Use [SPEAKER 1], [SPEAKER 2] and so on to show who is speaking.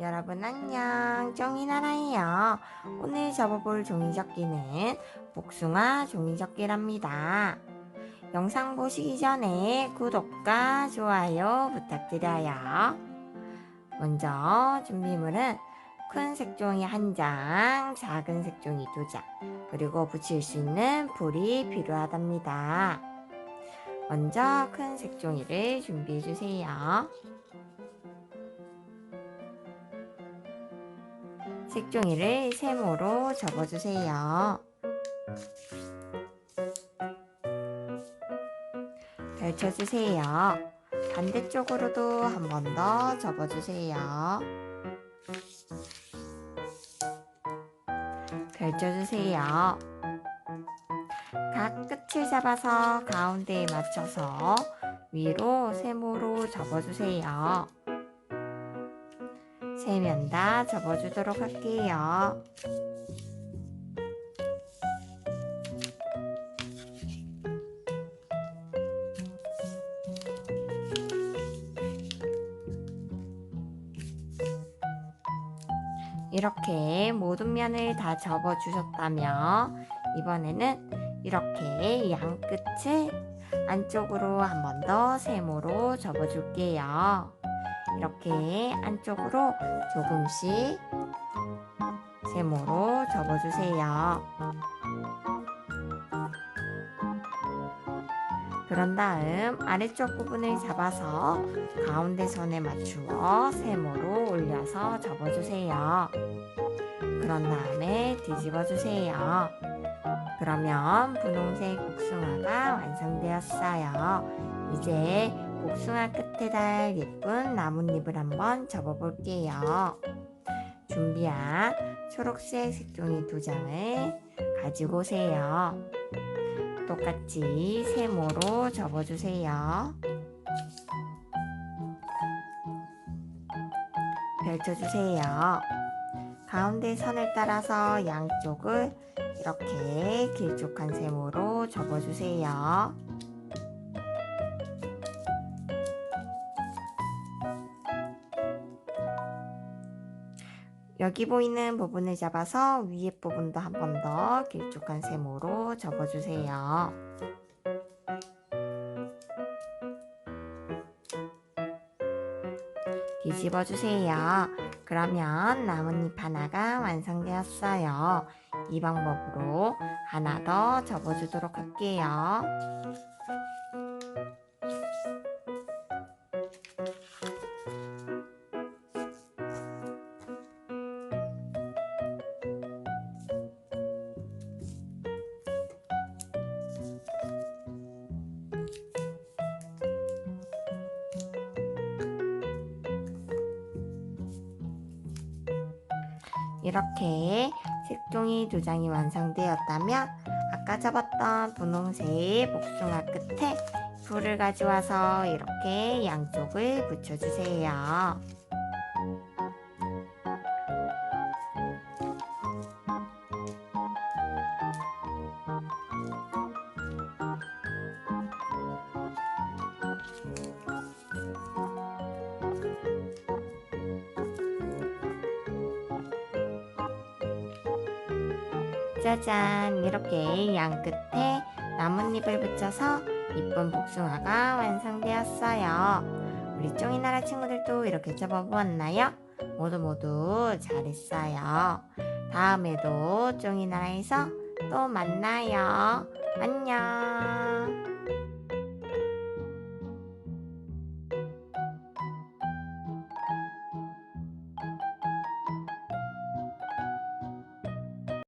[SPEAKER 1] 여러분 안녕 종이나라예요 오늘 접어볼 종이접기는 복숭아 종이접기랍니다 영상 보시기 전에 구독과 좋아요 부탁드려요 먼저 준비물은 큰 색종이 한 장, 작은 색종이 두 장, 그리고 붙일 수 있는 불이 필요하답니다. 먼저 큰 색종이를 준비해 주세요. 색종이를 세모로 접어주세요. 펼쳐주세요. 반대쪽으로도 한 번 더 접어주세요. 펼쳐주세요. 각 끝을 잡아서 가운데에 맞춰서 위로 세모로 접어주세요. 세면 다 접어주도록 할게요. 이렇게 모든 면을 다 접어 주셨다면 이번에는 이렇게 양 끝을 안쪽으로 한 번 더 세모로 접어 줄게요. 이렇게 안쪽으로 조금씩 세모로 접어주세요. 그런 다음 아래쪽 부분을 잡아서 가운데 선에 맞추어 세모로 올려서 접어주세요. 그런 다음에 뒤집어 주세요. 그러면 분홍색 복숭아가 완성되었어요. 이제 복숭아 끝에 달 예쁜 나뭇잎을 한번 접어볼게요. 준비한 초록색 색종이 두 장을 가지고 오세요. 똑같이 세모로 접어주세요. 펼쳐주세요. 가운데 선을 따라서 양쪽을 이렇게 길쭉한 세모로 접어주세요. 여기 보이는 부분을 잡아서 위에 부분도 한 번 더 길쭉한 세모로 접어주세요. 뒤집어 주세요. 그러면 나뭇잎 하나가 완성되었어요. 이 방법으로 하나 더 접어주도록 할게요. 이렇게 색종이 두 장이 완성되었다면 아까 접었던 분홍색 복숭아 끝에 불을 가져와서 이렇게 양쪽을 붙여주세요. 짜잔 이렇게 양 끝에 나뭇잎을 붙여서 이쁜 복숭아가 완성되었어요. 우리 쫑이나라 친구들도 이렇게 접어보았나요? 모두 모두 잘했어요. 다음에도 쫑이나라에서 또 만나요.